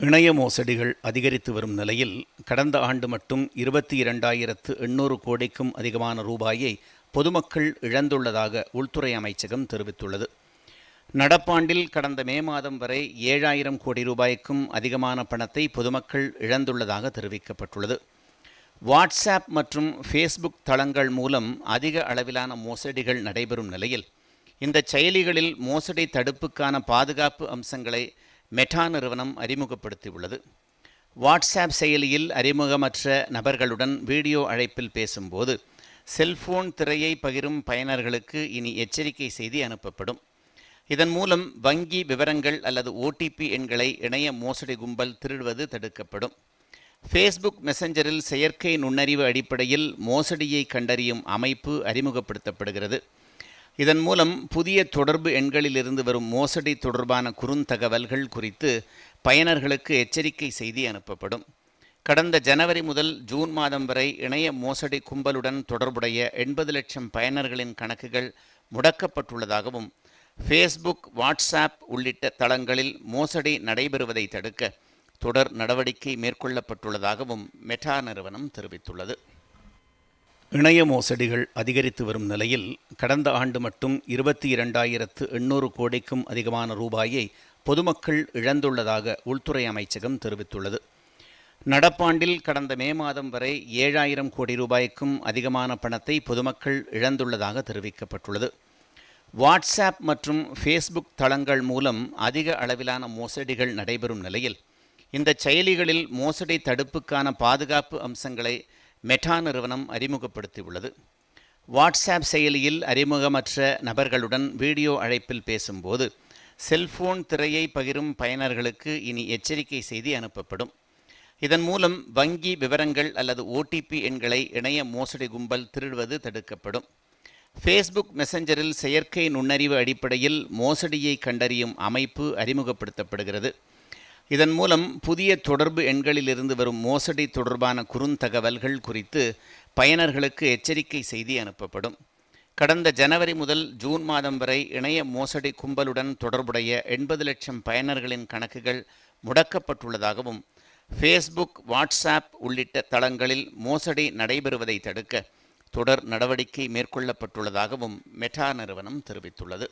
இணைய மோசடிகள் அதிகரித்து வரும் நிலையில் கடந்த ஆண்டு மட்டும் இருபத்தி இரண்டாயிரத்து எண்ணூறு கோடிக்கும் அதிகமான ரூபாயை பொதுமக்கள் இழந்துள்ளதாக உள்துறை அமைச்சகம் தெரிவித்துள்ளது. நடப்பாண்டில் கடந்த மே மாதம் வரை ஏழாயிரம் கோடி ரூபாய்க்கும் அதிகமான பணத்தை பொதுமக்கள் இழந்துள்ளதாக தெரிவிக்கப்பட்டுள்ளது. வாட்ஸ்ஆப் மற்றும் ஃபேஸ்புக் தளங்கள் மூலம் அதிக அளவிலான மோசடிகள் நடைபெறும் நிலையில் இந்த செயலிகளில் மோசடி தடுப்புக்கான பாதுகாப்பு அம்சங்களை மெட்டா நிறுவனம் அறிமுகப்படுத்தியுள்ளது. வாட்ஸ்ஆப் செயலியில் அறிமுகமற்ற நபர்களுடன் வீடியோ அழைப்பில் பேசும்போது செல்போன் திரையை பகிரும் பயனர்களுக்கு இனி எச்சரிக்கை செய்தி அனுப்பப்படும். இதன் மூலம் வங்கி விவரங்கள் அல்லது ஓடிபி எண்களை இணைய மோசடி கும்பல் திருடுவது தடுக்கப்படும். ஃபேஸ்புக் மெசஞ்சரில் செயற்கை நுண்ணறிவு அடிப்படையில் மோசடியை கண்டறியும் அமைப்பு அறிமுகப்படுத்தப்படுகிறது. இதன் மூலம் புதிய தொடர்பு எண்களிலிருந்து வரும் மோசடி தொடர்பான குறுந்தகவல்கள் குறித்து பயனர்களுக்கு எச்சரிக்கை செய்தி அனுப்பப்படும். கடந்த ஜனவரி முதல் ஜூன் மாதம் வரை இணைய மோசடி கும்பலுடன் தொடர்புடைய எண்பது லட்சம் பயனர்களின் கணக்குகள் முடக்கப்பட்டுள்ளதாகவும் ஃபேஸ்புக் வாட்ஸ்ஆப் உள்ளிட்ட தளங்களில் மோசடி நடைபெறுவதை தடுக்க தொடர் நடவடிக்கை மேற்கொள்ளப்பட்டுள்ளதாகவும் மெட்டா நிறுவனம் தெரிவித்துள்ளது. இணைய மோசடிகள் அதிகரித்து வரும் நிலையில் கடந்த ஆண்டு மட்டும் இருபத்தி இரண்டாயிரத்து எண்ணூறு கோடிக்கும் அதிகமான ரூபாயை பொதுமக்கள் இழந்துள்ளதாக உள்துறை அமைச்சகம் தெரிவித்துள்ளது. நடப்பாண்டில் கடந்த மே மாதம் வரை ஏழாயிரம் கோடி ரூபாய்க்கும் அதிகமான பணத்தை பொதுமக்கள் இழந்துள்ளதாக தெரிவிக்கப்பட்டுள்ளது. வாட்ஸ்ஆப் மற்றும் ஃபேஸ்புக் தளங்கள் மூலம் அதிக அளவிலான மோசடிகள் நடைபெறும் நிலையில் இந்த செயலிகளில் மோசடி தடுப்புக்கான பாதுகாப்பு அம்சங்களை மெட்டா நிறுவனம் அறிமுகப்படுத்தியுள்ளது. வாட்ஸ்அப் செயலியில் அறிமுகமற்ற நபர்களுடன் வீடியோ அழைப்பில் பேசும்போது செல்போன் திரையை பகிரும் பயனர்களுக்கு இனி எச்சரிக்கை செய்தி அனுப்பப்படும். இதன் மூலம் வங்கி விவரங்கள் அல்லது ஓடிபி எண்களை இணைய மோசடி கும்பல் திருடுவது தடுக்கப்படும். ஃபேஸ்புக் மெசஞ்சரில் செயற்கை நுண்ணறிவு அடிப்படையில் மோசடியை கண்டறியும் அமைப்பு அறிமுகப்படுத்தப்படுகிறது. இதன் மூலம் புதிய தொடர்பு எண்களிலிருந்து வரும் மோசடி தொடர்பான குறுந்தகவல்கள் குறித்து பயனர்களுக்கு எச்சரிக்கை செய்தி அனுப்பப்படும். கடந்த ஜனவரி முதல் ஜூன் மாதம் வரை இணைய மோசடி கும்பலுடன் தொடர்புடைய எண்பது லட்சம் பயனர்களின் கணக்குகள் முடக்கப்பட்டுள்ளதாகவும் ஃபேஸ்புக் வாட்ஸ்ஆப் உள்ளிட்ட தளங்களில் மோசடி நடைபெறுவதை தடுக்க தொடர் நடவடிக்கை மேற்கொள்ளப்பட்டுள்ளதாகவும் மெட்டா நிறுவனம் தெரிவித்துள்ளது.